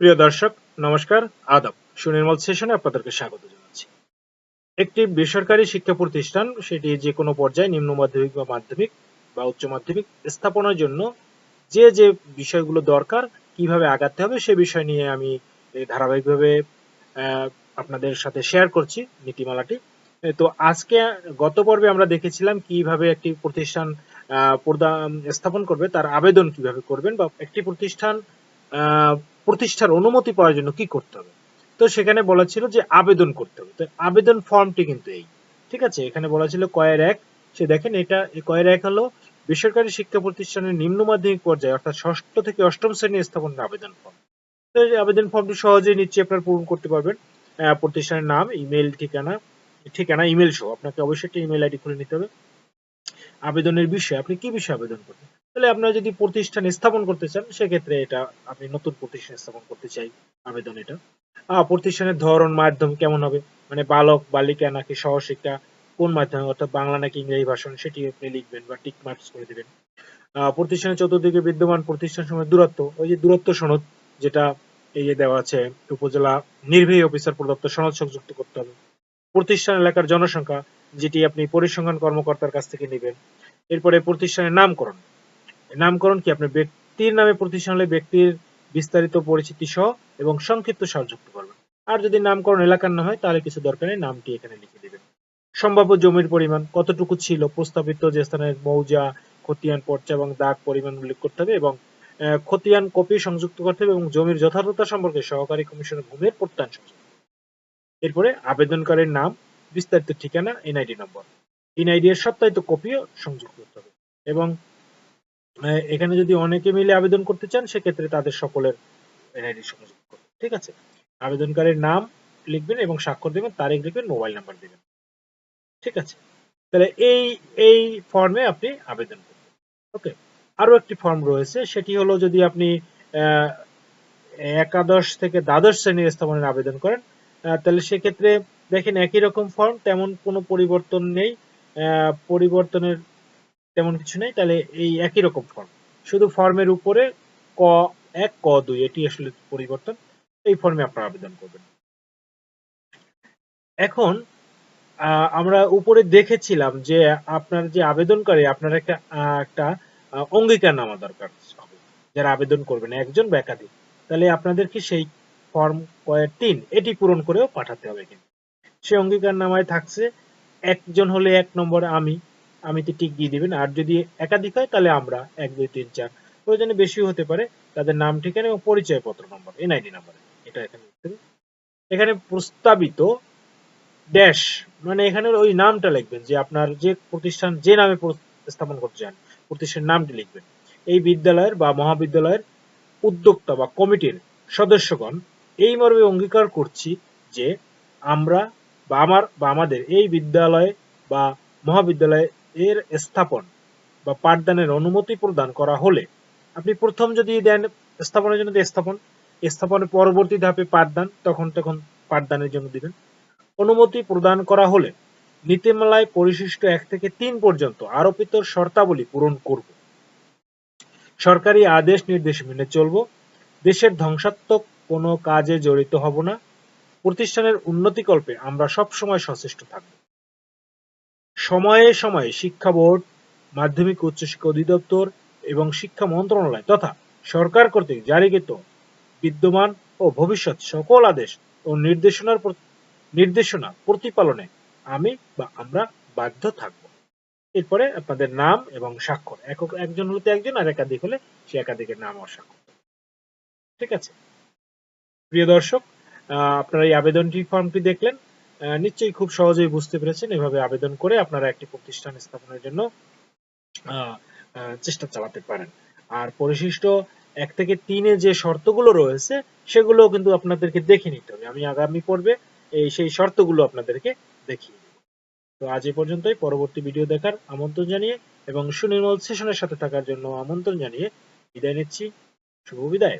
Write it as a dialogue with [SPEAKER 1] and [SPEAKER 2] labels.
[SPEAKER 1] প্রিয় দর্শক, নমস্কার, আদাব। সুনির্মল সেশনে আপনাদেরকে স্বাগত জানাচ্ছি। একটি বেসরকারি শিক্ষা প্রতিষ্ঠান, সেটি যে কোনো পর্যায়ে নিম্ন মাধ্যমিক বা মাধ্যমিক বা উচ্চ মাধ্যমিক স্থাপনের জন্য যে যে বিষয়গুলো দরকার, কীভাবে আগাতে হবে সে বিষয় নিয়ে আমি ধারাবাহিকভাবে আপনাদের সাথে শেয়ার করছি নীতিমালাটি। তো আজকে গত পর্বে আমরা দেখেছিলাম কীভাবে একটি প্রতিষ্ঠান স্থাপন করবে, তার আবেদন কীভাবে করবেন বা একটি প্রতিষ্ঠান প্রতিষ্ঠার অনুমতি পাওয়ার জন্য কি করতে হবে? তো সেখানে বলা ছিল যে আবেদন করতে হবে। তো আবেদন ফর্মটি কিন্তু এই। ঠিক আছে? এখানে বলা ছিল কয়ের এক। সে দেখেন এটা কয়ের এক হলো বেসরকারি শিক্ষা প্রতিষ্ঠানের নিম্ন মাধ্যমিক পর্যায়ে, অর্থাৎ ষষ্ঠ থেকে অষ্টম শ্রেণি স্থাপনের আবেদন ফর্ম। তো আবেদন ফর্মটি সহজেই নিচ্ছে আপনারা পূরণ করতে পারবেন। প্রতিষ্ঠানের নাম, ইমেল, ঠিকানা ঠিকানা, ইমেল সহ। আপনাকে অবশ্যই একটা ইমেল আইডি খুলে নিতে হবে। আবেদনের বিষয় আপনি কি বিষয়ে আবেদন করবেন? তাহলে আপনারা যদি প্রতিষ্ঠান স্থাপন করতে চান, সেক্ষেত্রে এটা আপনি নতুন প্রতিষ্ঠান স্থাপন করতে চাই, আবেদন এটা। প্রতিষ্ঠানের ধরন, মাধ্যম কেমন হবে? মানে বালক, বালিকা নাকি সহশিক্ষা? কোন মাধ্যমে? অর্থাৎ বাংলা নাকি ইংরেজি ভাষণ, সেটি আপনি লিখবেন বা টিক মার্কস করে দিবেন। প্রতিষ্ঠানের চতুর্দিকে বিদ্যমান প্রতিষ্ঠান সময় দূরত্ব। ওই যে দূরত্ব সনদ, যেটা এই যে দেওয়া আছে, উপজেলা নির্বাহী অফিসার প্রদত্ত সনদ সংযুক্ত করতে হবে। প্রতিষ্ঠান এলাকার জনসংখ্যা, যেটি আপনি পরিসংখ্যান কর্মকর্তার কাছ থেকে নেবেন। এরপরে প্রতিষ্ঠানের নামকরণ। নামকরণ কি আপনার ব্যক্তির নামে প্রতিষ্ঠান হলে ব্যক্তির বিস্তারিত পরিচিতি সহ এবং সংক্ষিপ্ত সার যুক্ত করবেন। আর যদি নামকরণ এলাকার না হয়, তাহলে কিছু দরকার নেই, নামটি এখানে লিখে দিবেন। সম্ভাব্য জমির পরিমাণ, কতটুকু ছিল, প্রস্তাবিত যে স্থানের মৌজা, খতিয়ান, পর্চা এবং দাগ পরিমাণ উল্লেখ করতে হবে এবং খতিয়ান, কপি সংযুক্ত করতে হবে এবং জমির যথার্থতা সম্পর্কে সহকারী কমিশনের ভূমির প্রত্যয়ন সংযুক্ত এরপরে আবেদনকারীর নাম, বিস্তারিত ঠিকানা, এনআইডি নম্বর। এনআইডি এর সত্যায়িত কপিও সংযুক্ত করতে হবে এবং এখানে যদি অনেকে মিলে আবেদন করতে চান, সেক্ষেত্রে তাদের সকলের এনআইডি করতে হবে। ঠিক আছে? আবেদনকারীর নাম লিখবেন এবং স্বাক্ষর দেবেন, তারিখ লিখবেন, মোবাইল নাম্বার দিবেন। ঠিক আছে? তাহলে এই এই ফর্মে আপনি আবেদন করবেন ওকে? আরও একটি ফর্ম রয়েছে, সেটি হলো যদি আপনি একাদশ থেকে দ্বাদশ শ্রেণির স্থাপনের আবেদন করেন তাহলে সেক্ষেত্রে দেখেন একই রকম ফর্ম, তেমন কোনো পরিবর্তন নেই। পরিবর্তনের তেমন কিছু নেই, তাহলে এই একই রকম ফর্ম শুধু ফর্মের উপরে ক এক, ক দুই, এটি আসলে পরিবর্তন। এই ফর্মে আপনারা আবেদন করবেন। এখন আমরা উপরে দেখেছিলাম যে আপনার যে আবেদনকারী, আপনার একটা একটা অঙ্গীকার নামা দরকার হবে। যারা আবেদন করবেন, একজন বা একাধিক। তাহলে আপনাদেরকে সেই ফর্ম কয়ের তিন, এটি পূরণ করেও পাঠাতে হবে কিন্তু। সেই অঙ্গীকার নামায় থাকছে, একজন হলে এক নম্বরে আমি আমিতে টিক দিয়ে দিবেন। আর যদি একাধিক হয়, তাহলে আমরা এক, দুই, তিন, চার। প্রয়োজনে বেশি হতে পারে। তাদের নাম, ঠিকানা এবং পরিচয়পত্র নম্বর, এনআইডি নাম্বার। এটা এখানে এখানে প্রস্তাবিত ড্যাশ মানে এখানে ওই নামটা লিখবেন, যে আপনার যে প্রতিষ্ঠান, যে নামে স্থাপন করতে চান, প্রতিষ্ঠানের নামটি লিখবেন। এই বিদ্যালয়ের বা মহাবিদ্যালয়ের উদ্যোক্তা বা কমিটির সদস্যগণ, এই মর্মে অঙ্গীকার করছি যে আমরা বা আমার, বা আমাদের এই বিদ্যালয়ে বা মহাবিদ্যালয়ে এর স্থাপন বা পাঠদানের অনুমতি প্রদান করা হলে আপনি প্রথম যদি দেন, স্থাপনের জন্য স্থাপন স্থাপনের পরবর্তী ধাপে পাঠদান, তখন তখন পাঠদানের জন্য দিবেন। অনুমতি প্রদান করা হলে নীতিমালায় পরিশিষ্ট এক থেকে তিন পর্যন্ত আরোপিত শর্তাবলী পূরণ করব। সরকারি আদেশ নির্দেশ মেনে চলব। দেশের ধ্বংসাত্মক কোনো কাজে জড়িত হব না। প্রতিষ্ঠানের উন্নতিকল্পে আমরা সব সময় সচেষ্ট থাকব। সময়ে সময়ে শিক্ষা বোর্ড, মাধ্যমিক উচ্চশিক্ষা অধিদপ্তর এবং শিক্ষা মন্ত্রণালয় তথা সরকার কর্তৃক জারিকৃত বিদ্যমান ও ভবিষ্যৎ সকল আদেশ ও নির্দেশনার নির্দেশনা প্রতিপালনে আমি বা আমরা বাধ্য থাকব। এরপরে আপনাদের নাম এবং স্বাক্ষর। একক একজন হলে একজন আর একাধিক হলে সে একাধিকের নাম ও স্বাক্ষর। ঠিক আছে? প্রিয় দর্শক আপনারা এই আবেদনটি ফর্মটি দেখলেন। নিশ্চয়ই খুব সহজেই বুঝতে পেরেছেন। এভাবে আবেদন করে আপনারা একটি প্রতিষ্ঠান স্থাপনের জন্য চেষ্টা চালাতে পারেন। আর পরিশিষ্ট এক থেকে তিনে যে শর্তগুলো রয়েছে সেগুলো কিন্তু আপনাদেরকে দেখে নিতে হবে। আমি আগামী পর্বে এই সেই শর্তগুলো আপনাদেরকে দেখিয়ে তো আজ এ পর্যন্তই। পরবর্তী ভিডিও দেখার আমন্ত্রণ জানিয়ে এবং সুনির্মল সেশনের সাথে থাকার জন্য আমন্ত্রণ জানিয়ে বিদায় নিচ্ছি। শুভ বিদায়।